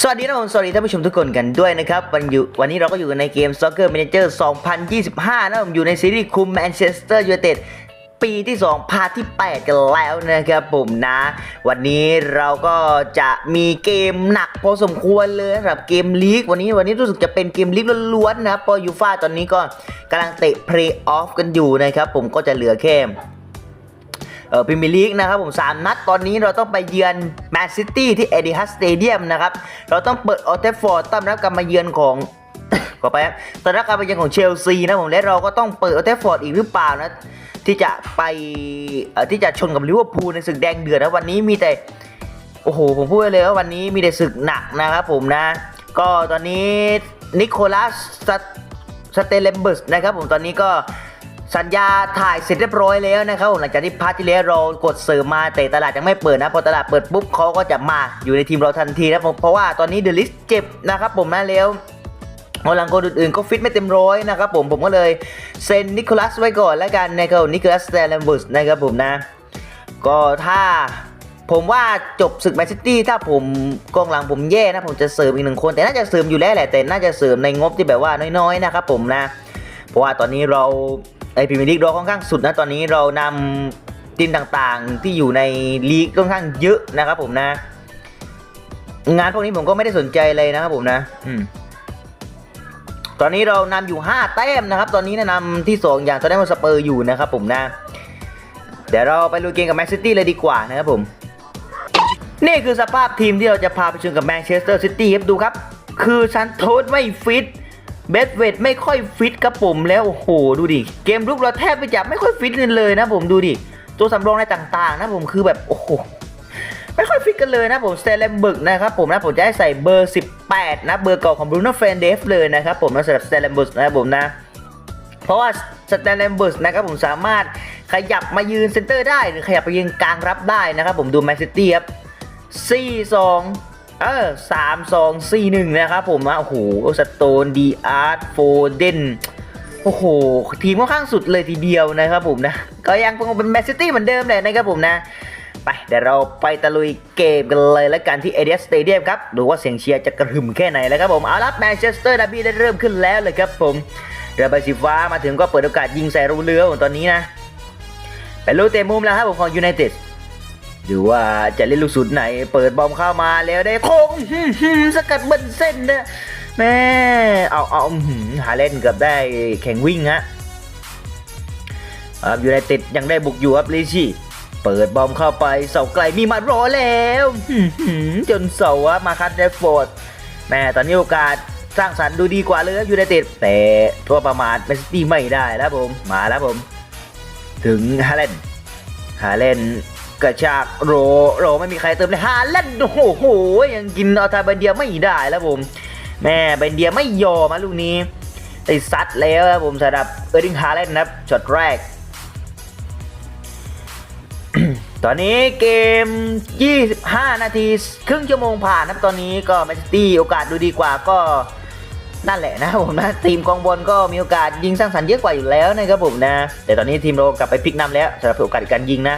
สวัสดีนะผมสวัสดีท่านผู้ชมทุกคนกันด้วยนะครับวันอยู่วันนี้เราก็อยู่กันในเกม Soccer Manager 2025 นะผมอยู่ในซีรีส์คุมแมนเชสเตอร์ยูไนเต็ดปีที่ 2 พาที่ 8 กันแล้วนะครับผมนะ วันนี้เราก็จะมีเกมหนักพอสมควรเลยสำหรับเกมลีกวันนี้วันนี้รู้สึกจะเป็นเกมลีกล้วนๆนะครับพอยูฟ่าตอนนี้ก็กำลังเตะเพลย์ออฟกันอยู่นะครับผมก็จะเหลือแค่ เออพรีเมียร์ลีกนะครับผม 3 นัดตอนนี้เราต้องไปเยือนแมนซิตี้ที่เอดิฮัสสเตเดียมนะครับเราต้องเปิดออเทฟฟอร์ดต้อนรับการมาเยือนของขอไปครับต้อนรับการมาเยือนของเชลซีนะผมและเราก็ต้องเปิดออเทฟฟอร์ดอีกหรือเปล่านะที่จะไปที่จะชนกับลิเวอร์พูลในศึกแดงเดือดนะวันนี้มีแต่โอ้โหผมพูดเลยว่าวันนี้มีแต่ศึกหนักนะครับผมนะ ก็ตอนนี้นิโคลัสสเตเลมเบิร์สนะครับผมตอนนี้ก็ สัญญาถ่ายเสร็จเรียบร้อยแล้วนะครับผมหลังจากที่พาร์ทที่แล้วเรากดเสริมมาแต่ตลาดยังไม่เปิดนะพอตลาดเปิดปุ๊บเขาก็จะมาอยู่ในทีมเราทันทีนะผมเพราะว่าตอนนี้เดลิสเจ็บนะครับผมนะแล้วเอาหลังคนอื่นๆก็ฟิตไม่เต็มร้อยนะครับผมผมก็เลยเซ็นนิโคลัสไว้ก่อนแล้วกันนะครับนิโคลัสสเตเลมเบสนะครับผมนะ ก็ถ้าผมว่าจบศึกแมนซิตี้ถ้าผมกองหลังผมแย่นะผมจะเสริมอีกหนึ่งคน แต่น่าจะเสริมอยู่แล้วแหละแต่น่าจะเสริมในงบที่แบบว่าน้อยๆนะครับผมนะ เพราะว่าตอนนี้เรา ไอพรีเมียร์ลีกเราค่อนข้างสุดนะตอนนี้เรานำทีมต่างๆ ที่อยู่ในลีกค่อนข้างเยอะนะครับผมนะ งานพวกนี้ผมก็ไม่ได้สนใจเลยนะครับผมนะอืมตอนนี้เรานำอยู่ 5 แต้มนะครับ ตอนนี้นะนำที่ 2 อย่างตอนนี้มันสเปอร์อยู่นะครับผมนะ เดี๋ยวเราไปลุยเกมกับแมนซิตี้เลยดีกว่านะครับผม นี่คือสภาพทีมที่เราจะพาไปเชิญกับแมนเชสเตอร์ซิตี้ครับดูครับ คือซันโทสไม่ฟิต เบสเวดไม่ค่อยฟิตครับผมแล้วโอ้โหดูดิ เกมรุกเราแทบไปจับไม่ค่อยฟิตกันเลยนะผมดูดิ ตัวสำรองในต่างๆ นะผมคือแบบโอ้โหไม่ค่อยฟิตกันเลยนะผมสเตเลมเบิร์กนะครับผมนะผมจะให้ใส่เบอร์ 18 นะเบอร์เก่าของบรูโน่เฟรนเดฟเลยนะครับผมนะสำหรับสเตเลมเบิร์กนะครับผมนะเพราะว่าสแตนเลมเบิร์สนะครับผมสามารถขยับมายืนเซนเตอร์ได้ หรือขยับไปยืนกลางรับได้นะครับผมดูแมนซิตี้ครับ4 2 เออ3 2 4 1นะครับผมนะโอ้โหสโตนดีอาร์ตโฟเดนโอ้โห ทีมค่อนข้างสุดเลยทีเดียวนะครับผมนะ ก็ยังคงเป็นแมนซิตี้เหมือนเดิมเลยนะครับผมนะไปเดี๋ยวเราไปตะลุยเกมกันเลยแล้วกันที่เอเดียสเตเดียมครับ ดูว่าเสียงเชียร์จะกระหึ่มแค่ไหนแล้วครับผม เอาละแมนเชสเตอร์ดาร์บี้ได้เริ่มขึ้นแล้วเลยครับผมเรือใบสีฟ้ามาถึงก็เปิดโอกาสยิงใส่รูเรือของตอนนี้นะเป็นลูกเตะมุมแล้วครับผมของยูไนเต็ด ดูว่าจะเล่นลูกสุดไหน เปิดบอมเข้ามาแล้วได้โค้งสกัดบนเส้นนะแม่เอาเอาหาเล่นเกือบได้แข่งวิ่งฮะครับยูไนต็ดยังได้บุกอยู่ครับลิชี่เปิดบอมเข้าไปเสาไกลมีมัดรอแล้วจนเสาอะมาคัดเดฟโฟร์ดแม่ตอนนี้โอกาสสร้างสรรค์ดูดีกว่าเลยครับยูไนเต็ดแต่ทั่วประมาทแมนซิตี้ไม่ได้แล้วผมมาแล้วผม ถึงฮาเลนฮาเลน กระชากโรโรไม่มีใครเติมเลยฮาเลนด์โอ้โหยังกินเอาทาเบนเดียไม่ได้แล้วผม แม่เบนเดียไม่ยอมมาลูกนี้ได้ซัดแล้วครับผมสำหรับเออร์ดิงฮาเลนด์นะครับช็อตแรก ตอนนี้เกม 25 นาที ครึ่งชั่วโมงผ่านนะครับตอนนี้ก็แมนซิตี้โอกาสดูดีกว่าก็นั่นแหละนะผมนะทีมกองบนก็มีโอกาสยิงสร้างสรรค์เยอะกว่าอยู่แล้วนะครับผมนะ แต่ตอนนี้ทีมเรากลับไปพลิกนำแล้วสำหรับโอกาสการยิงนะ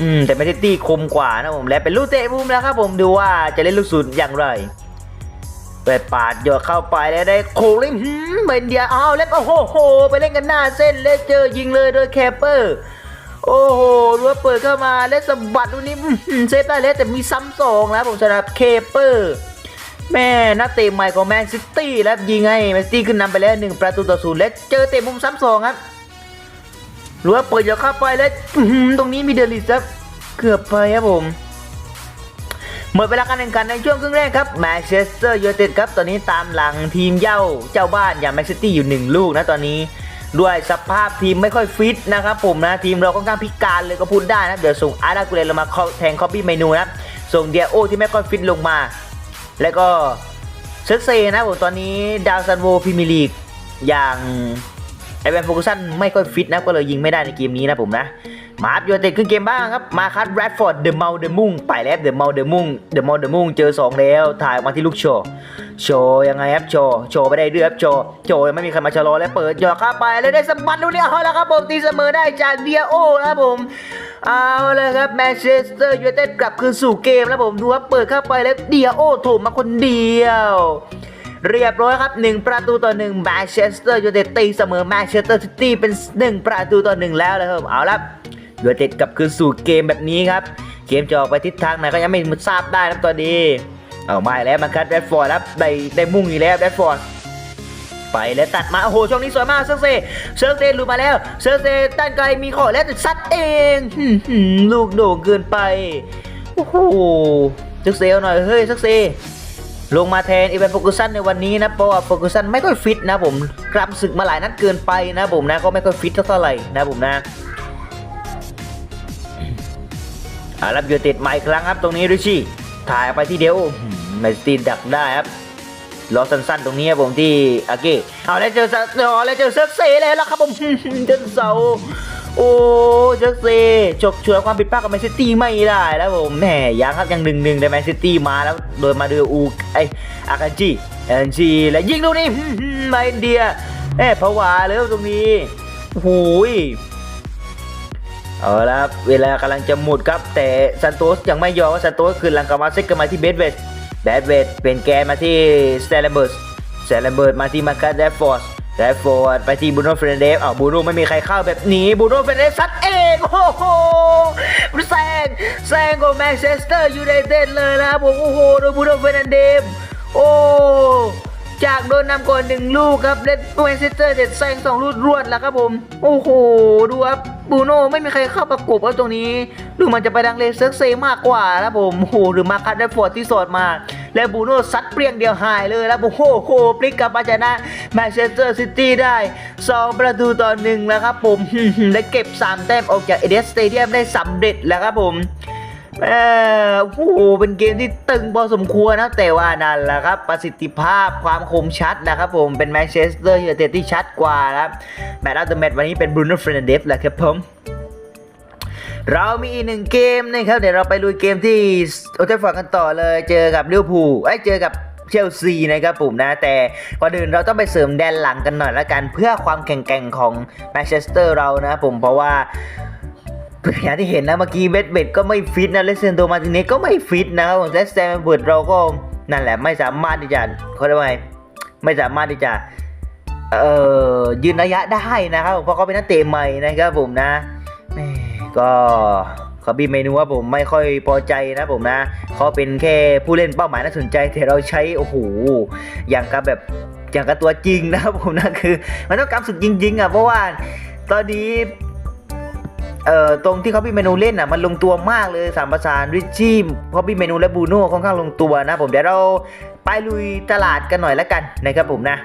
อืมแต่แมนซิตี้คมกว่านะผมและเป็นลูกเตะมุมแล้วครับผมดูว่าจะเล่นลูกสุดอย่างไรเปิดปาดหยดเข้าไปแล้วได้โคลิมหืมเป็นเดียอ้าวแล้วก็โอ้โห ไปเล่นกันหน้าเส้นแล้วเจอยิงเลยโดยแคปเปอร์ โอ้โหรัวเปิดเข้ามาและสะบัดลูกนี้เซฟได้แล้วแต่มีซ้ำสองแล้วผมสำหรับเคเปอร์ แม่นักเตะใหม่ของแมนซิตี้แล้วยิงให้แมนซิตี้ขึ้นนำไปแล้วหนึ่งประตูต่อศูนย์และเจอเตะมุมซ้ำสองครับ รัวเปิดหยอดเข้าไปแล้วตรงนี้มีเดลิสครับเกือบไปครับผมหมดเวลาการแข่งขันในช่วงครึ่งแรกครับแมนเชสเตอร์ยูไนเต็ดครับตอนนี้ตามหลังทีมเย่าเจ้าบ้านอย่างแมนซิตี้อยู่ 1 ลูกนะตอนนี้ ด้วยสภาพทีมไม่ค่อยฟิตนะครับผมนะ ทีมเราค่อนข้างพิการเลยก็พูดได้นะ เดี๋ยวส่งอาร์ดากูเลลงมาแทงคอปปี้เมนูนะส่งเดียโอที่ไม่ค่อยฟิตลงมา แล้วก็เซอร์เซนะผมตอนนี้ดาวซันโวพรีเมียร์ลีกอย่าง ไอแวนโฟกุสันไม่ค่อยฟิตนะก็เลยยิงไม่ได้ในเกมนี้นะผมนะ มาอัพยูเต็ดขึ้นเกมบ้างครับ มาคัดแรดฟอร์ดเดอะเมาเดอะมุ่งไปแล้วเดอะเมาเดอะมุ่งเดอะเมาเดอะมุ่งเจอ 2 แล้ว ถ่ายออกมาที่ลูกโชว์โชว์ยังไงครับโชว์โชว์ไปได้เรื่อยครับโชว์โชว์ยังไม่มีใครมาชะลอแล้วเปิดหยอกเข้าไปแล้วได้สมบัติลูกนี้เอาแล้วครับผมตีเสมอได้จากเดียโอครับผมเอาเลยครับแมนเชสเตอร์ยูไนเต็ดกลับคืนสู่เกมแล้วผมดูว่าเปิดเข้าไปแล้วเดียโอโถมมาคนเดียว เรียบร้อยครับ 1 ประตูต่อ1แมนเชสเตอร์ยูไนเต็ดตีเสมอแมนเชสเตอร์ซิตี้เป็น 1 ประตูต่อ 1 แล้วเลยครับเอาละยูไนเต็ดกลับคืนสู่เกมแบบนี้ครับ เกมจะออกไปทิศทางไหนก็ยังไม่ทราบได้ครับตอนนี้ เอาไม่แล้วมาคัดแรดฟอร์ดครับได้ได้มุ่งอีกแล้วแรดฟอร์ดไปแล้วตัดมา โอ้โห ช่วงนี้สวยมากเซิร์เซเซิร์เซหลุดมาแล้วเซิร์เซด้านไกลมีขอแล้วแต่ซัดเองลูกโด่งเกินไป โอ้โหเซิร์เซเอาหน่อย เฮ้ยเซิร์เซ ลงมาแทนอีเวนต์โฟกุสันในวันนี้นะเพราะว่าโฟกุสันไม่ค่อยฟิตนะผมกลับศึกมาหลายนัดเกินไปนะผมนะก็ไม่ค่อยฟิตเท่าไหร่นะผมนะอารับยูติดมาอีกครั้งครับตรงนี้ริชี่ถ่ายไปที่เดียวหืมแมนสตีนดักได้ครับรอสั้นๆตรงนี้ครับผมที่อาเก้เอาแล้วเจอซัเอาแล้วเจอเซิร์เซเลยแล้วครับผมจนเสา โอ้เซิร์ฟเซฉกฉวยความผิดพลาดกับแมนซิตี้ไม่ได้แล้วผมแหมยังครับยังหนึ่งหนึ่งแต่แมนซิตี้มาแล้วโดยมาเดืออูไออากันจีอากันจีและยิงตรงนี้มาอินเดียแหมผวาเลยครับตรงนี้โอ้โหยเอาละเวลากำลังจะหมดครับ แต่ซันโตสยังไม่ยอมว่าซันโตสคือหลังกลับมาเซ็กกันมาที่เบสเวสแบดเวดเป็นแกนมาที่สเตลเบิร์สสเตลเบิร์สมาที่มาคัสแดฟฟอร์ แดฟอร์ดไปที่บูโน่เฟรนเดฟอ้าวบูโน่ไม่มีใครเข้าแบบนี้บูโน่เฟรนเดฟซัดเองโอ้โหแซงแซงกับแมนเชสเตอร์ยูไนเต็ดเลยนะครับผมโอ้โหโดยบูโน่เฟรนเดฟโอ้ จากโดนนำก่อนหนึ่งลูกครับเล่นแมนเชสเตอร์เด็ดแซงสองลูกรวดแล้วครับผม โอ้โห ดูครับบูโน่ไม่มีใครเข้าประกบครับตรงนี้ ดูมันจะไปดังเลเซอร์เซมากกว่าครับผมโอ้โหหรือมาคัตได้ฟอร์ดที่สอดมา แล้วบูโน่ซัดเปรี้ยงเดียวหายเลยแล้วโอ้โหโหพลิกกลับมาชนะแมนเชสเตอร์ซิตี้ได้ 2 ประตูต่อหนึ่งแล้วครับผมและเก็บ 3 แต้มออกจากเอเดสสเตเดียมได้สำเร็จแล้วครับผม เออโอ้โหเป็นเกมที่ตึงพอสมควรนะแต่ว่านั่นแหละครับ ประสิทธิภาพความคมชัดนะครับผมเป็นแมนเชสเตอร์ยูไนเต็ดที่ชัดกว่าครับแมตช์อัลเดอร์แมตช์วันนี้เป็นบรูโน่เฟรนเดฟแหละครับผมเรามีอีกหนึ่งเกมนะครับ เดี๋ยวเราไปลุยเกมที่โอเทฟอร์กันต่อเลย เจอกับลิเวอร์พูลไอ้ยเจอกับเชลซีนะครับผมนะ แต่ก่อนอื่นเราต้องไปเสริมแดนหลังกันหน่อยละกัน เพื่อความแข็งแกร่งของแมนเชสเตอร์เรานะครับผมเพราะว่า อย่างที่เห็นนะเมื่อกี้เบดเบดก็ไม่ฟิตนะเลสเซนโตมาติเนสก็ไม่ฟิตนะครับและแซมเบิร์ดเราก็นั่นแหละไม่สามารถที่จะเขาเรียกว่าไงไม่สามารถที่จะเอ่อยืนระยะได้นะครับเพราะเขาเป็นนักเตะใหม่นะครับผมนะแม่ก็เขาบีเมนูว่าผมไม่ค่อยพอใจนะผมนะเขาเป็นแค่ผู้เล่นเป้าหมายน่าสนใจแต่เราใช้โอ้โหอย่างกับแบบอย่างกับตัวจริงนะครับผมนะคือ มันต้องกำสุดจริงๆอะเพราะว่าตอนนี้ เอ่อตรงที่เขาพี่เมนูเล่นอะมันลงตัวมากเลยสามประสานริชชี่เพราะพี่เมนูและบูโน่ค่อนข้างลงตัวนะ ผมเดี๋ยวเราไปลุยตลาดกันหน่อยละกันนะครับผมนะ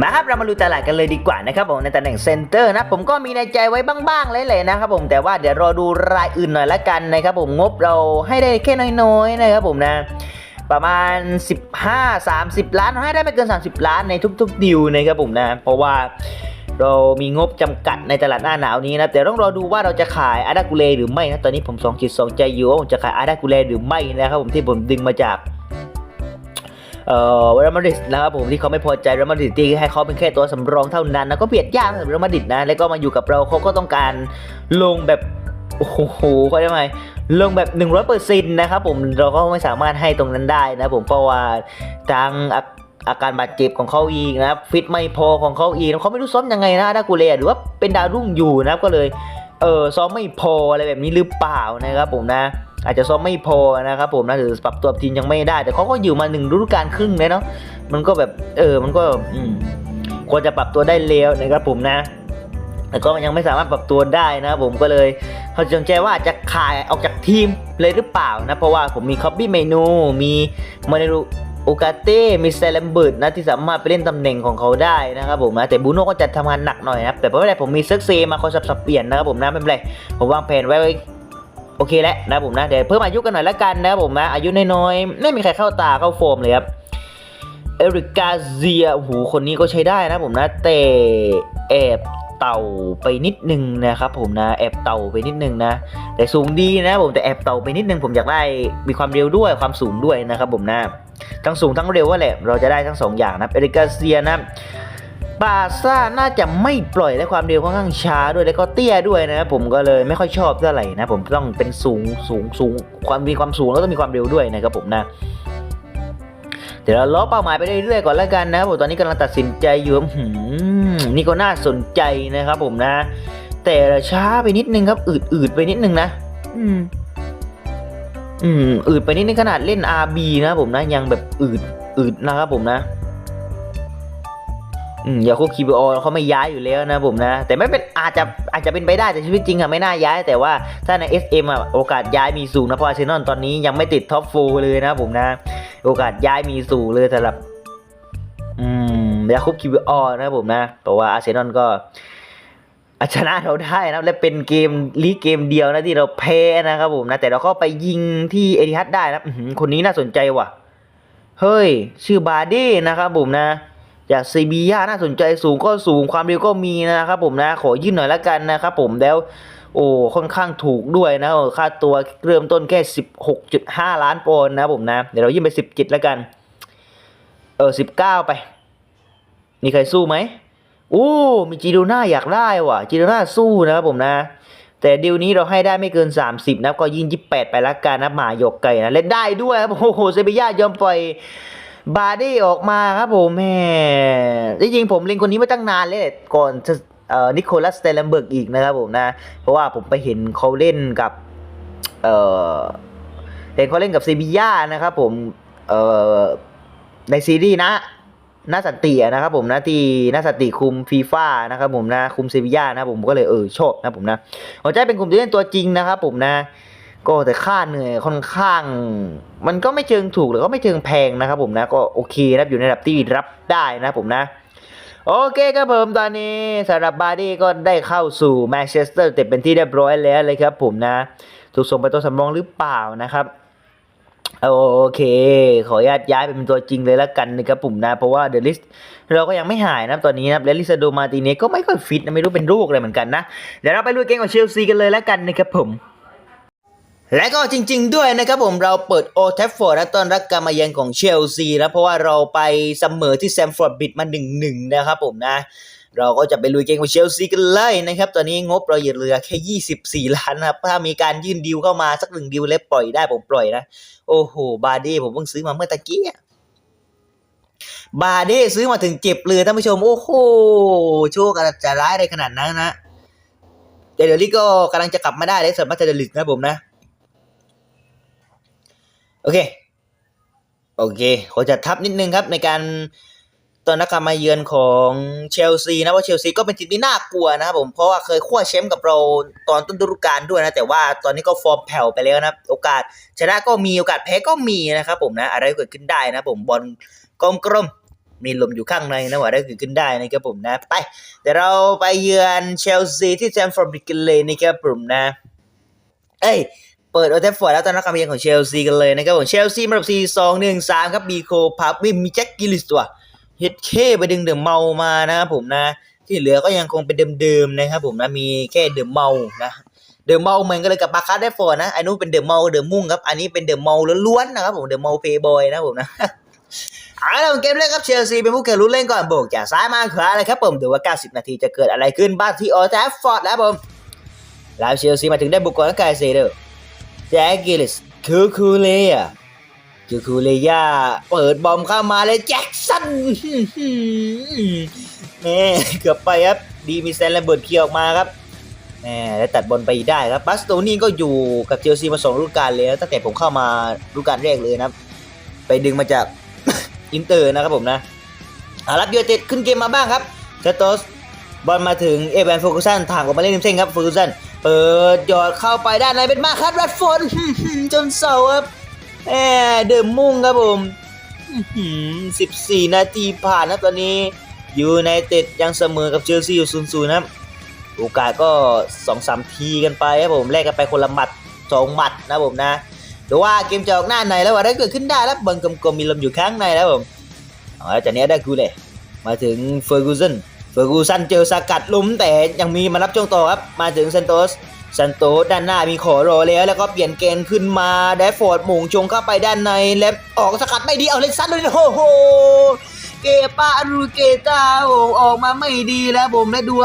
มาครับเรามาลุยตลาดกันเลยดีกว่านะครับผมในตำแหน่งเซนเตอร์นะผมก็มีในใจไว้บ้างๆเลยๆนะครับผมแต่ว่าเดี๋ยวรอดูรายอื่นหน่อยละกันนะครับผมงบเราให้ได้แค่น้อยๆนะครับผมนะ ประมาณ 15 30 ล้านให้ได้ไม่เกิน 30 ล้านในทุกๆดิวนะครับผมนะ เพราะว่า เรามีงบจำกัดในตลาดหน้าหนาวนี้นะแต่ต้องรอดูว่าเราจะขายอาดากูเลหรือไม่นะตอนนี้ผมสองจิตสองใจอยู่ว่าผมจะขายอาดากูเลหรือไม่นะครับผมที่ผมดึงมาจากเอ่อเรอมาดริดนะครับผมที่เขาไม่พอใจเรอมาดริดที่ให้เขาเป็นแค่ตัวสำรองเท่านั้นนะก็เบียดยากสำหรับเรอมาดริดนะแล้วก็มาอยู่กับเราเขาก็ต้องการลงแบบโอ้โหเขาเรียกว่าไงลงแบบ100%นะครับผมเราก็ไม่สามารถให้ตรงนั้นได้นะผมเพราะว่าทาง อาการบาดเจ็บของเขาอีกนะครับฟิตไม่พอของเขาอีกเขาไม่รู้ซ้อมยังไงนะดากูเลียหรือว่าเป็นดาวรุ่งอยู่นะครับก็เลยเออซ้อมไม่พออะไรแบบนี้หรือเปล่านะครับผมนะอาจจะซ้อมไม่พอนะครับผมนะหรือปรับตัวทีมยังไม่ได้ แต่เขาก็อยู่มาหนึ่งฤดูกาลครึ่งเลยเนาะมันก็แบบเออมันก็ควรจะปรับตัวได้เร็วนะครับผมนะแต่ก็ยังไม่สามารถปรับตัวได้นะครับผมก็เลยเขาจงใจว่าจะขายออกจากทีมเลยหรือเปล่านะเพราะว่าผมมีคอบบี้เมนูมีมาเนรุ โอกาเต้มีเซเลมเบิร์ดนะที่สามารถไปเล่นตำแหน่งของเขาได้นะครับผมนะแต่บูโน่ก็จะทำงานหนักหน่อยนะครับแต่ไม่เป็นไรผมมีเซิร์กเซมาคอยสับสับเปลี่ยนนะครับผมนะไม่เป็นไรผมวางแผนไว้โอเคแล้วนะผมนะเดี๋ยวเพิ่มอายุกันหน่อยละกันนะครับผมนะอายุน้อยๆไม่มีใครเข้าตาเข้าโฟมเลยครับเอริกาเซียโอ้โหคนนี้ก็ใช้ได้นะผมนะแต่แอบเต่าไปนิดนึงนะครับผมนะแอบเต่าไปนิดนึงนะ แต่สูงดีนะผมแต่แอบเต่าไปนิดนึงผมอยากได้มีความเร็วด้วยความสูงด้วยนะครับผมนะ ทั้งสูงทั้งเร็วว่าแหละ เราจะได้ทั้งสองอย่างนะเอริกาเซียนะบาซ่าน่าจะไม่ปล่อยและความเร็วค่อนข้างช้าด้วยแล้วก็เตี้ยด้วยนะครับผมก็เลยไม่ค่อยชอบเท่าไหร่นะผมต้องเป็นสูงสูงสูงความมีความสูงแล้วก็มีความเร็วด้วยนะครับผมนะเดี๋ยวเราล้อเป้าหมายไปเรื่อยๆก่อนแล้วกันนะผมตอนนี้กำลังตัดสินใจอยู่หืมนี่ก็น่าสนใจนะครับผมนะ แต่ช้าไปนิดนึงครับอืดอืดๆไปนิดนึงนะ อืม อืมอืดไปนิดนึงขนาดเล่น RB นะผมนะยังแบบอืดอืดนะครับผมนะอืมอย่าคุกคีบอเขาไม่ย้ายอยู่แล้วนะผมนะ แต่ไม่เป็นอาจจะอาจจะเป็นไปได้แต่ชีวิตจริงอะไม่น่าย้าย แต่ว่าถ้าใน SM อะโอกาสย้ายมีสูงนะเพราะอาร์เซนอลตอนนี้ยังไม่ติดท็อปโฟเลยนะผมนะ โอกาสย้ายมีสูงเลยสำหรับ อืมยาคุบคิวอนะผมนะเพราะว่าอาร์เซนอลก็ ชนะเราได้นะและเป็นเกมลีกเกมเดียวนะที่เราแพ้นะครับผมนะแต่เราก็ไปยิงที่เอติฮัดได้นะคนนี้น่าสนใจว่ะ เฮ้ย ชื่อบาร์ดี้นะครับผมนะ จากซีบีย่าน่าสนใจสูงก็สูงความเร็วก็มีนะครับผมนะ ขอยื่นหน่อยละกันนะครับผมแล้ว โอ้ค่อนข้างถูกด้วยนะค่าตัวเริ่มต้นแค่ 16.5 ล้านปอนด์นะผมนะ เดี๋ยวเรายื่นไป 17ล้วกัน เออ19 ไป มีใครสู้ไหม โอ้มีจีโดน่าอยากได้ว่ะจีโดน่าสู้นะครับผมนะ แต่ดีลนี้เราให้ได้ไม่เกิน 30 นะก็ยิง28 ไปละกันนะหมาหยกไก่นะเล่นได้ด้วยครับโอ้โหเซบีย่ายอมปล่อยบาร์ดี้ออกมาครับผมแหมจริงๆผมเล็งคนนี้มาตั้งนานเลยก่อนเอ่อนิโคลัสสเตเลนเบิร์กอีกนะครับผมนะ เพราะว่าผมไปเห็นเขาเล่นกับเอ่อเห็นเขาเล่นกับเซบีย่านะครับผมเอ่อในซีรีส์นะ นาสันตินะครับผมนะที่นาสันติคุมฟีฟ่านะครับผมนะคุมเซบีย่านะผมก็เลยเออชอบนะผมนะหัวใจเป็นกลุ่มที่เล่นตัวจริงนะครับผมนะก็แต่ค่าเหนื่อยค่อนข้าง มันก็ไม่เชิงถูกหรือก็ไม่เชิงแพงนะครับผมนะก็โอเคนะอยู่ในระดับที่รับได้นะผมนะโอเคครับผมตอนนี้สำหรับบาร์ดี้ก็ได้เข้าสู่แมนเชสเตอร์เต็มเป็นที่เรียบร้อยแล้วเลยครับผมนะ ถูกส่งไปตัวสำรองหรือเปล่านะครับ โอเค ขออนุญาตย้ายไปเป็นตัวจริงเลยล้วกันนะครับผมนะ เพราะว่าเดลิสเราก็ยังไม่หายนะตอนนี้นะและลิซาโดมาติเนสก็ไม่ค่อยฟิตนะไม่รู้เป็นโรคอะไรเหมือนกันนะ เดี๋ยวเราไปลุยเกมกับเชลซีกันเลยล้วกันนะครับผมและก็จริง ๆ ด้วยนะครับผมเราเปิดโอเทฟฟอร์ดนะตอนรับการมาเยือนของเชลซีนะเพราะว่าเราไปเสมอที่แซมฟอร์ดบิดมา1นหนึ่งนะครับผมนะ เราก็จะไปลุยเกมกับเชลซีกันเลยนะครับ ตอนนี้งบเราเหลือแค่ 24 ล้านนะครับ ถ้ามีการยื่นดีลเข้ามาสักหนึ่งดีลแล้วปล่อยได้ผมปล่อยนะ โอ้โห บาร์ดี้ผมเพิ่งซื้อมาเมื่อตะกี้บาร์ดี้ซื้อมาถึงเจ็บเลยท่านผู้ชม โอ้โห โชคอาจจะร้ายอะไรขนาดนั้นนะแต่เดี๋ยวนี้ก็กำลังจะกลับมาได้เลยสำหรับเทเดลิสนะผมนะ โอเค โอเคขอจัดทับนิดนึงครับในการ ตอนนักการมาเยือนของเชลซีนะว่าเชลซีก็เป็นทีมที่น่ากลัวนะครับผมเพราะว่าเคยคว้าแชมป์กับเราตอนต้นฤดูกาลด้วยนะแต่ว่าตอนนี้ก็ฟอร์มแผ่วไปแล้วนะโอกาสชนะก็มีโอกาสแพ้ก็มีนะครับผมนะอะไรเกิดขึ้นได้นะผมบอลกลมๆมีลมอยู่ข้างในนะว่าไรก็เกิดขึ้นได้นะครับผมนะไปเดี๋ยวเราไปเยือนเชลซีที่แซมฟอร์ดบิกกันเลยนะครับผมนะ เอ้ยเปิดโอเทฟฟอร์ดแล้วตอนนักการเมืองของเชลซีกันเลยนะครับผมเชลซีมาแบบ4 2 1 3ครับบีโคพับมีมีแจ็คกิลิสตัว เฮดเคไปดึงเดอะเมามานะครับผมนะ ที่เหลือก็ยังคงเป็นเดิมๆนะครับผมนะมีแค่เดอะเมานะเดอะเมาเหมือนกันเลยกับมาคัสเดฟฟอร์นะอันนู้นเป็นเดอะเมาเดอะมุ่งครับอันนี้เป็นเดอะเมาล้วนๆนะครับผมเดอะเมาเพย์บอยนะครับผมนะเอาละผมเกมแรกครับเชลซีเป็นผู้แข่งรุ่นเล่นก่อนโบกจากซ้ายมาขวาเลยครับผมดูว่า 90 นาทีจะเกิดอะไรขึ้นบ้างที่โอเทฟฟอร์ดแล้วผมแล้วเชลซีมาถึงได้บุกก่อนกับไกเซเดอร์แจ็คกิลิสคูคูเลีย คูคูเลียเปิดบอมเข้ามาเลยแจ็คสันแม่เกือบไปครับ ดีมีแซนและเบิร์ดเคียออกมาครับแม่แล้ตัดบอลไปได้ครับบัสโตนี่ก็อยู่กับเชลซีมาสองฤดูกาลเลยตั้งแต่ผมเข้ามาฤดูกาลแรกเลยนะครับ ไปดึงมาจากอินเตอร์นะครับผมนะอารับยูเต็ดขึ้นเกมมาบ้างครับเชตโตสบอลมาถึงเอแวนโฟกุสันทางออกมาเล่นริมเส้นครับโฟกุสันเปิดหยอดเข้าไปด้านในเป็นมาครับรัดฟอนจนเสาครับ แหมเดิมมุ่งครับผมสิบสี่นาทีผ่านครับตอนนี้ยูไนเต็ดยังเสมอกับเชลซีอยู่ศูนย์ศูนย์ครับ โอกาสก็สองสามทีกันไปครับผมแลกกันไปคนละหมัดสองหมัดนะผมนะดูว่าเกมจะออกหน้าไหนแล้วว่าได้เกิดขึ้นได้แล้วเบังกลมๆมีลมอยู่ข้างในแล้วผมเอาจากนี้ได้กูเลยมาถึงเฟอร์กูสันเฟอร์กูสันเจอสกัดล้มแต่ยังมีมารับช่วงต่อครับ มาถึงเซนโตส ซันโตด้านหน้ามีขอรอแล้วแล้วก็เปลี่ยนเกณฑ์ขึ้นมาแดฟฟอร์ดหม่งชงเข้าไปด้านในแล้วออกสกัดไม่ดีเอาเลยซัดเลยโอ้โหเกปารูเกตาโอ้ออกมาไม่ดีแล้วผมและดู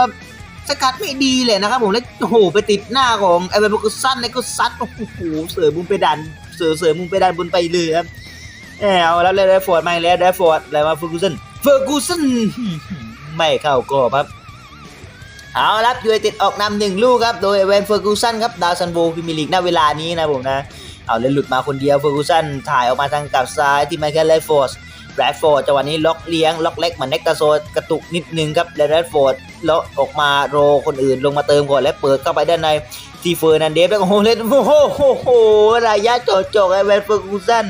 สกัดไม่ดีเลยนะครับผมแล้วโอ้โหไปติดหน้าของไอ้เบลกุสันแล้วก็ซัดโอ้โหเสือมุมไปดันเสือเสือมุมไปดันบนไปเลยครับแเอาแล้วเลยแดฟฟอร์ดมาแล้วแดฟฟอร์ดแล้วมาเฟอร์กูสันเฟอร์กูสันไม่เข้ากรอบครับ เอาละครับยูไนเต็ดออกนำหนึ่งลูกครับ โดยเวนเฟอร์กูสันครับดาวซันโบพรีเมีลีกณเวลานี้นะผมนะ เอาเลยหลุดมาคนเดียวเฟอร์กูสันถ่ายออกมาทางกับซ้ายที่ไมเคิลแรดฟอร์ดแรดฟอร์ดจังหวะนี้ล็อกเลี้ยง ล็อกเล็กเหมือนเน็กตาโซกระตุกนิดนึงครับแล้วแรดฟอร์ดแล้วออกมาโรคนอื่นลงมาเติมก่อนและเปิดเข้าไปด้านในทีเฟอร์นันเดฟแล้วก็โอ้โหเล่นโอ้โหโอ้โหระยะโจดจกไอเวนเฟอร์กูสัน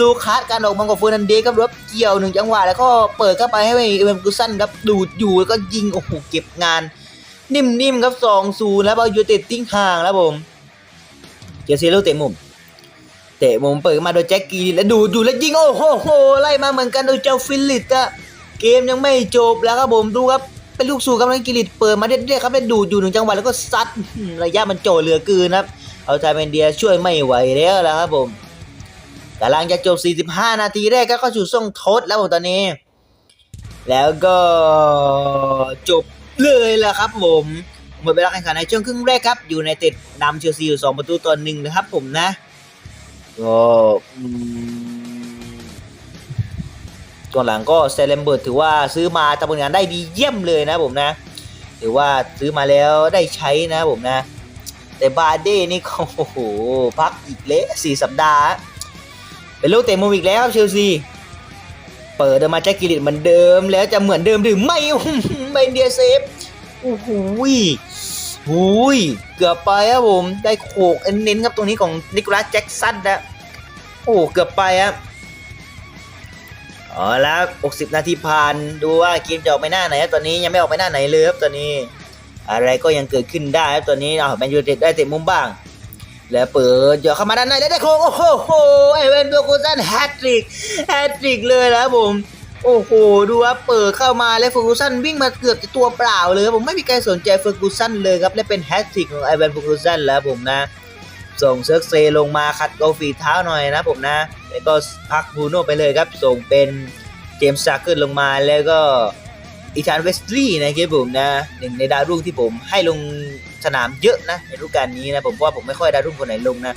ดูคัดการออกมาของเฟอร์นันเดสครับรถเกี่ยวหนึ่งจังหวะแล้วก็เปิดเข้าไปให้เอเวนกุสันครับดูดอยู่แล้วก็ยิงโอ้โหเก็บงาน นิ่มๆครับสองศูนย์แล้วบอลยูเต็ดติ้งห่างแล้วผมเจสซี่ลูกเตะมุม เตะมุมเปิดมาโดยแจ็คกี้แล้วดูดอยู่แล้วยิงโอ้โหโหไล่มาเหมือนกันโดยเจ้าฟิลิปอะเกมยังไม่จบแล้วครับผมดูครับเป็นลูกสู่กำลังกิริตเปิดมาเรื่อยๆครับแล้วดูดอยู่หนึ่งจังหวะแล้วก็ซัดระยะมันโจเหลือเกินครับ เอาใจเป็นเดียช่วยไม่ไหวแล้วแล้วครับผมกำลังจะจบ 45 นาทีแรกก็เข้าสู่ช่วงทดแล้วผมตอนนี้ แล้วก็จบ เลยแหละครับผมหมดเวลาแข่งขันในช่วงครึ่งแรกครับอยู่ในเต็ดนำเชลซีอยู่2ประตูต่อหนึ่งนะครับผมนะก็อืมช่วหลังก็เซเลมเบิร์ตถือว่าซื้อมาทำผลงานได้ดีเยี่ยมเลยนะผมนะถือว่าซื้อมาแล้วได้ใช้นะผมนะ แต่บาเด้นี่เขาโอ้โหพักอีกเละสี่สัปดาห์ เป็นลูกเตะมุมอีกแล้วครับเชลซี เปิดมาแจ็คกิลิตเหมือนเดิม แล้วจะเหมือนเดิมหรือไม่ไม่เดียเซฟโอ้โหยหูยเกือบไปครับผม ได้โขกเน้นครับตรงนี้ของนิโคลัสแจ็คสันนะโอ้เกือบไปครับเอาละ60 นาทีผ่านดูว่าเกมจะออกไปหน้าไหนครับตอนนี้ยังไม่ออกไปหน้าไหนเลยครับตอนนี้ อะไรก็ยังเกิดขึ้นได้ครับตอนนี้เอาแมนยูเต็ดได้เตะมุมบ้าง แล้วเปิดเดี๋ยวเข้ามาด้านในแล้วได้โค้งโอ้โหไอเวนโดโกซันแฮตทริกแฮตทริกเลยนะผมโอ้โห ดูว่าเปิดเข้ามาแล้วเฟอร์กูสันวิ่งมาเกือบจะตัวเปล่าเลยครับผมไม่มีใครสนใจเฟอร์กูสันเลยครับ และเป็นแฮตทริกของไอเวนเฟอร์กูสันแล้วผมนะ ส่งเซิร์กเซลงมาขัดโกฝีเท้าหน่อยนะผมนะแล้วก็พักบูโน่ไปเลยครับ ส่งเป็นเจมส์ซาร์เกิลลงมาแล้วก็อีธานเวสตลีย์นะครับผมนะหนึ่งในดาวรุ่งที่ผมให้ลง สนามเยอะนะในฤดูกาลนี้นะผมว่าผมไม่ค่อยไดาวรุ่งคนไหนลงนะ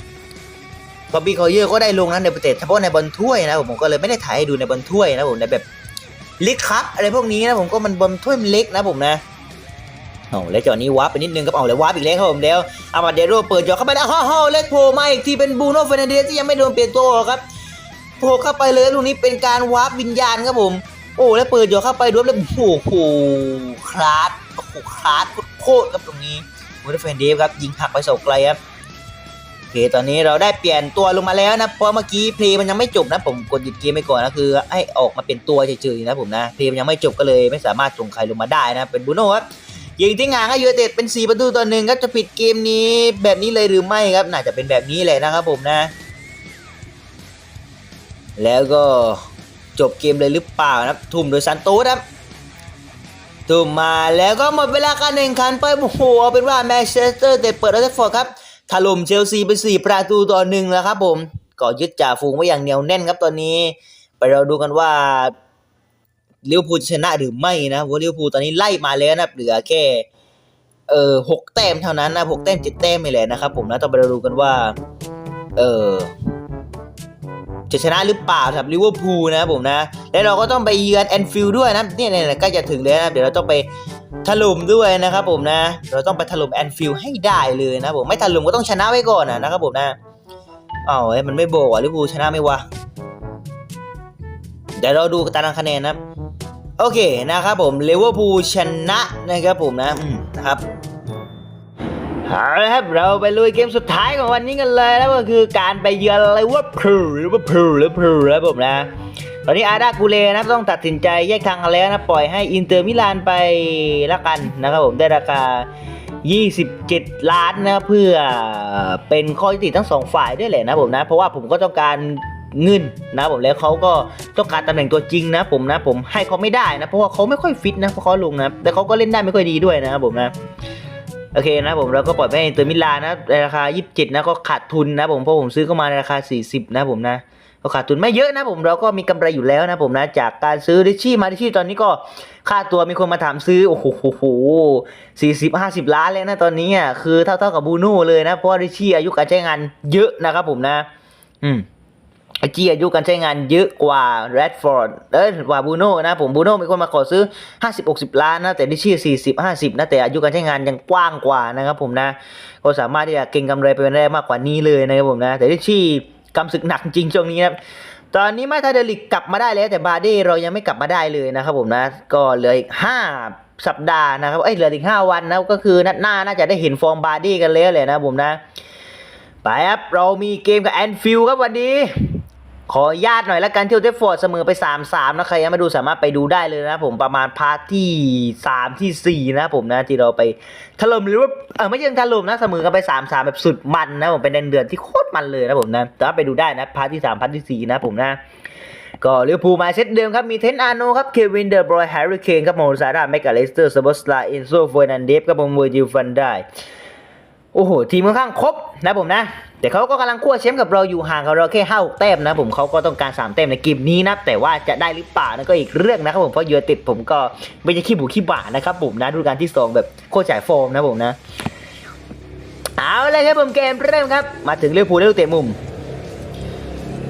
บอบบี้คอยเยอร์ก็ได้ลงนะในประเทศเฉพาะในบอลถ้วยนะผมก็เลยไม่ได้ถ่ายให้ดูในบอลถ้วยนะผมในแบบลิกคัพอะไรพวกนี้นะผมก็มันบอลถ้วยมันเล็กนะผมนะเอาแล้วจอนี้วาร์ปไปนิดนึงครับเอาแล้ววาร์ปอีกแล้วครับผมแล้วอามาเดโรเปิดจอเข้าไปแล้วฮ่าฮ่าเล็กโผล่มาอีกทีเป็นบูโน่เฟรนเดสที่ยังไม่โดนเปลี่ยนตัวครับโผล่เข้าไปเลยลูกนี้เป็นการวาร์ปวิญญาณครับผม โอ้แล้วเปิดจอเข้าไปด้วยแล้วโอ้โหคลาสโอ้โหคลาสโคตรครับตรงนี้ บูโน่เฟนันเดสครับยิงหักไปเสาไกลครับโอเคตอนนี้เราได้เปลี่ยนตัวลงมาแล้วนะ เพราะเมื่อกี้เพลย์มันยังไม่จบนะ ผมกดหยุดเกมไปก่อนนะคือให้ออกมาเป็นตัวเฉยๆนะผมนะเพลย์มันยังไม่จบก็เลยไม่สามารถส่งใครลงมาได้นะเป็นบูโน่ครับยิงที่งานก็ยูไนเต็ดเป็น 4 ประตูต่อหนึ่งครับจะปิดเกมนี้แบบนี้เลยหรือไม่ครับ น่าจะเป็นแบบนี้แหละนะครับผมนะ แล้วก็จบเกมเลยหรือเปล่านะทุ่มโดยซันโต้ครับ ทุ่มมาแล้วก็หมดเวลาการแข่งขันไปโอ้โหเอาเป็นว่าแมนเชสเตอร์เตะเปิดอัลเทฟอร์ดครับถล่มเชลซีไป 4 ประตูต่อหนึ่งแล้วครับผมก็ยึดจ่าฝูงไว้อย่างเหนียวแน่นครับตอนนี้ ไปเราดูกันว่าลิเวอร์พูลชนะหรือไม่นะเพราลิเวอร์พูลตอนนี้ไล่มาแล้วนะเหลือแค่เออหกแต้มเท่านั้นนะหกแต้มเจ็ดแต้มไม่แหละนะครับผมนะต้องไปเราดูกันว่า เออ จะชนะหรือเปล่าสำหรับลิเวอร์พูลนะครับผมนะ แล้วเราก็ต้องไปเยือนแอนฟิลด์ด้วยนะเนี่ยเนี่ยใกล้จะถึงแล้วนะเดี๋ยวเราต้องไปถล่มด้วยนะครับผมนะ เราต้องไปถล่มแอนฟิลด์ให้ได้เลยนะผมไม่ถล่มก็ต้องชนะไว้ก่อนนะนะครับผมนะอ้าวเฮ้มันไม่บอกว่ะลิเวอร์พูลชนะไม่วะเดี๋ยวเราดูตารางคะแนนนะโอเคนะครับผมลิเวอร์พูลชนะนะครับผมนะนะครับ เอาละครับเราไปลุยเกมสุดท้ายของวันนี้กันเลยแล้วก็คือการไปเยือนลิเวอร์พูลลิเวอร์พูลลิเวอพูแล้วผมนะตอนนี้อาดากูเลนะต้องตัดสินใจแยกทางกันแล้วนะปล่อยให้อินเตอร์มิลานไปละกันนะครับผมได้ราคา 27 ล้านนะเพื่อเป็นข้อยุติทั้งสองฝ่ายด้วยแหละนะผมนะ เพราะว่าผมก็ต้องการเงินนะผมแล้วเขาก็ต้องการตำแหน่งตัวจริงนะ ผมนะผมให้เขาไม่ได้นะเพราะว่าเขาไม่ค่อยฟิตนะเพราะเขาลงนะแต่เขาก็เล่นได้ไม่ค่อยดีด้วยนะครับผมนะ โอเคนะผมเราก็ปล่อยไปให้เตอร์มิลานะในราคา 27 นะก็ขาดทุนนะผมเพราะผมซื้อเข้ามาในราคา 40 นะผมนะก็ขาดทุนไม่เยอะนะผมเราก็มีกำไรอยู่แล้วนะผมนะจากการซื้อริชชี่มาริชชี่ตอนนี้ก็ค่าตัวมีคนมาถามซื้อโอ้โหสี่สิบห้าสิบล้านเลยนะตอนนี้อะคือเท่าเท่ากับบูโน่เลยนะเพราะว่าริชชี่อายุการใช้งานเยอะนะครับผมนะ อืม ไอจีอายุการใช้งานเยอะกว่าแรดฟอร์ดเอ้ยกว่าบูโน่นะผมบูโน่มีคนมาขอซื้อ 50 60 ล้านนะแต่ดิชี่ 40 50 นะแต่อายุการใช้งานยังกว้างกว่านะครับผมนะ ก็สามารถที่จะเก็งกำไรไปได้มากกว่านี้เลยนะครับผมนะ แต่ดิชี่กำศึกหนักจริงช่วงนี้นะครับตอนนี้มาทาเดลิกกลับมาได้แล้วแต่บาร์ดี้เรายังไม่กลับมาได้เลยนะครับผมนะ ก็เหลืออีก 5 สัปดาห์นะครับเอ้ยเหลืออีก 5 วันนะก็คือนัดหน้าน่าจะได้เห็นฟอร์มบาร์ดี้กันแล้วเลยนะผมนะไปครับเรามีเกมกับแอนฟิลครับวันนี้ ขอญาตหน่อยละกันที่โอเทฟฟอร์ดเสมอไป 3-3 นะใครยังไม่ดูสามารถไปดูได้เลยนะผมประมาณพาร์ทที่ 3 ที่ 4 นะผมนะที่เราไปถล่มหรือว่าเออไม่ใช่ถล่มนะเสมอกันไป 3-3 แบบสุดมันนะผมเป็นเดือนที่โคตรมันเลยนะผมนะแต่ว่าไปดูได้นะพาร์ทที่ 3 พาร์ทที่ 4 นะผมนะก็ลิเวอร์พูลมาเซตเดิมครับ มีเทนอาโนครับ เควินเดอร์บรอยแฮร์รี่เคนครับโมซาร่าแมกกาเลสเตอร์ซาบอสลาเอนโซเฟอร์นันเดฟครับผมเวอร์จิลฟันได้ โอ้โห ทีมค่อนข้างครบนะผมนะ แต่เขาก็กำลังคั่วแชมป์กับเราอยู่ห่างกับเราแค่ห้าแต้มนะผมเขาก็ต้องการสามแต้มในเกมนี้นะแต่ว่าจะได้หรือเปล่านั่นก็อีกเรื่องนะครับผมเพราะยูไนเต็ดผมก็ไม่ใช่ขี้บุขี้บ่านะครับผมนะดูการที่สองแบบโคตรจ่ายฟอร์มนะผมนะเอาเลยครับผมเกมเริ่มครับ มาถึงลิเวอร์พูลได้ลูกเตะมุม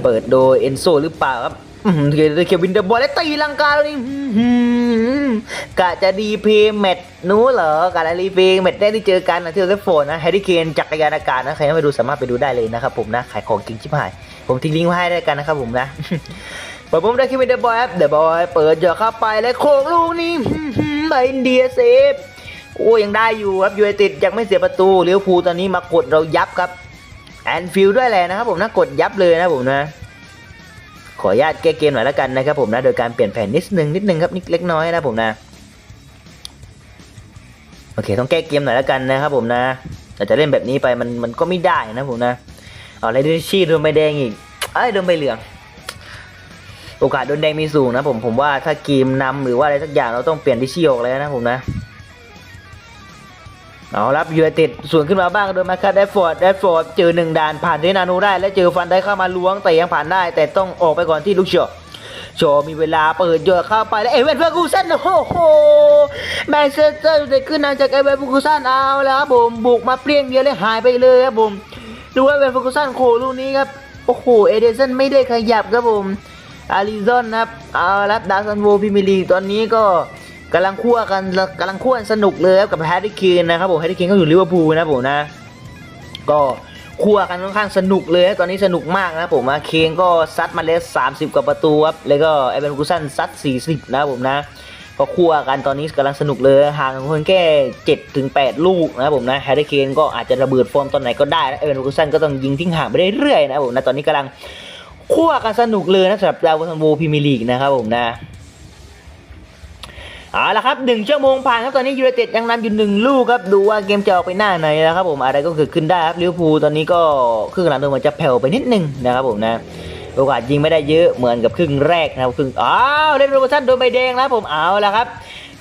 เปิดโดยเอนโซหรือเปล่าครับ อื้อหือเควินเดอร์บอลแล้วตีลังกาแล้วนี่กะจะดีเพย์แมตช์นู้นเหรอกะจะรีเพย์แมตช์แรกที่เจอกันนะที่เทฟโฟนนะแฮร์รี่เคนจักรยานอากาศนะใครยังไม่ดูสามารถไปดูได้เลยนะครับผมนะขายของจริงชิบหาย ผมทิ้งลิงก์ไว้ให้ด้กันนะครับผมนะเปิดผมได้เควินเดอร์บอยครับเดอร์บอยเปิดเจาะเข้าไปแล้วโค้งลูกนี้ไปอินเดียเซฟโอ้ยังได้อยู่ครับยูไนเต็ดยังไม่เสียประตูเลิเวพูตอนนี้มากดเรายับครับแอนฟิลด้วยแหละนะครับผมนะกดยับเลยนะผมนะ ขออนุญาตแก้เกมหน่อยแล้วกันนะครับผมนะ โดยการเปลี่ยนแผนนิดนึงนิดนึงครับนิดเล็กน้อยนะผมนะโอเคต้องแก้เกมหน่อยแล้วกันนะครับผมนะแต่จะเล่นแบบนี้ไปมันมันก็ไม่ได้นะผมนะเอาอะไรดิชี่โดนใบแดงอีกเอ้ยโดนใบเหลืองโอกาสโดนแดงมีสูงนะผมผมว่าถ้าเกมนำหรือว่าอะไรสักอย่างเราต้องเปลี่ยนดิชี่ออกแล้วนะผมนะ เอารับยูไนเต็ดส่วนขึ้นมาบ้างโดยมาคาแดฟฟอร์ดแดฟฟอร์ดเจอหนึ่งด่านผ่านเทนานูได้และเจอฟันได้เข้ามาล้วงแต่ยังผ่านได้ แต่ต้องออกไปก่อนที่ลูกเชอโชว์มีเวลาเปิดโยนเข้าไปแล้วเอเวนเฟอร์กูสันโอ้โหแมนเชสเตอร์ยูไนเต็ดขึ้นนำจากเอเวนเฟอร์กูสันเอาแล้วครับผมบุกมาเปรี้ยงเดียวเลยหายไปเลยครับผมดูเอเวนเฟอร์กูสันโคลูกนี้ครับโอ้โหเอเดนสันไม่ได้ขยับครับผมอาริซอนครับเอาละดาซันโวพิมิลีตอนนี้ก็ กำลังคั่วกันกำลังคั่วสนุกเลยกับแฮร์รี่เคนนะครับผมแฮร์รี่เคนก็อยู่ลิเวอร์พูลนะผมนะ ก็คั่วกันค่อนข้างสนุกเลยตอนนี้สนุกมากนะผมนะเคนก็ซัดมาแล้ว30กว่าประตูครับแล้วก็ไอเบนกูสันซัด40นะผมนะก็คั่วกันตอนนี้กำลังสนุกเลยห่างกันเพียงแค่7ถึง8ลูกนะผมนะแฮร์รี่เคนก็อาจจะระเบิดฟอร์มตอนไหนก็ได้นะไอเบนกูสันก็ต้องยิงทิ้งห่างไปเรื่อยๆนะผมนะตอนนี้กำลังคั่วกันสนุกเลยนะสำหรับดาวซันโวพรีเมีลีกนะครับผมนะ เอาละครับหนึ่งชั่วโมงผ่านครับตอนนี้ยูไนเต็ดยังนำอยู่หนึ่งลูกครับดูว่าเกมจะออกไปหน้าไหนนะครับผมอะไรก็เกิดขึ้นได้ครับลิเวอร์พูลตอนนี้ก็ครึ่งหลังดูเหมันจะแผ่วไปนิดนึงนะครับผมนะโอกาสยิงไม่ได้เยอะเหมือนกับครึ่งแรกนะครับครึ่งอ้าวเล่นโรบสันโดนใบแดงแล้วผมเอาละครับ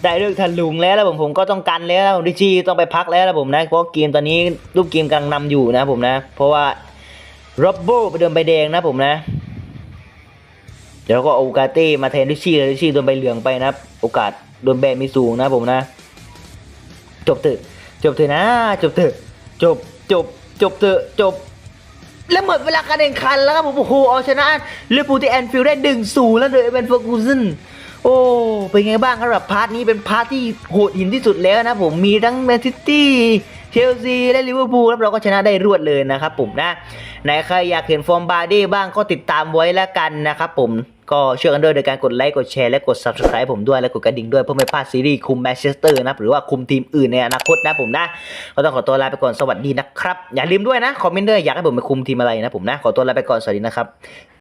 ได้เรื่องทันลุงแล้วแล้วผมผมก็ต้องกันแล้วนะผมดิชีต้องไปพักแล้วนะผมนะเพราะเกมตอนนี้ลูกเกมกำลังนำอยู่นะผมนะ เพราะว่าโรบโบไปโดนใบแดงนะผมนะเดี๋ยวก็โอกาเต้มาแทนดิชี่เลยดิชี่โดนใบเหลืองไปนะโอกาส โดนแบนมีสูงนะผมนะ จบเถอะจบเถอะนะ จบเถอะจบจบจบเถอะจบ แล้วหมดเวลาการแข่งขันแล้วครับผมโอ้โหเอาชนะลิเวอร์พูลที่แอนฟิลด์ได้ดึงสูงแล้วโดยเอเวนเฟอร์กูสันโอ้เป็นไงบ้างครับพาร์ทนี้เป็นพาร์ทที่โหดหินที่สุดแล้วนะผมมีทั้งแมนซิตี้เชลซีและลิเวอร์พูลแล้วเราก็ชนะได้รวดเลยนะครับผมนะไหนใครอยากเห็นฟอร์มบาร์ดี้บ้างก็ติดตามไว้แล้วกันนะครับผม ก็ช่วยกันด้วยโดยการกดไลค์กดแชร์และกด subscribe ผมด้วยและกดกระดิ่งด้วยเพื่อไม่พลาดซีรีส์คุมแมนเชสเตอร์นะหรือว่าคุมทีมอื่นในอนาคตนะผมนะก็ต้องขอตัวลาไปก่อนสวัสดีนะครับอย่าลืมด้วยนะคอมเมนต์ด้วยอยากให้ผมไปคุมทีมอะไรนะผมนะขอตัวลาไปก่อนสวัสดีนะครับ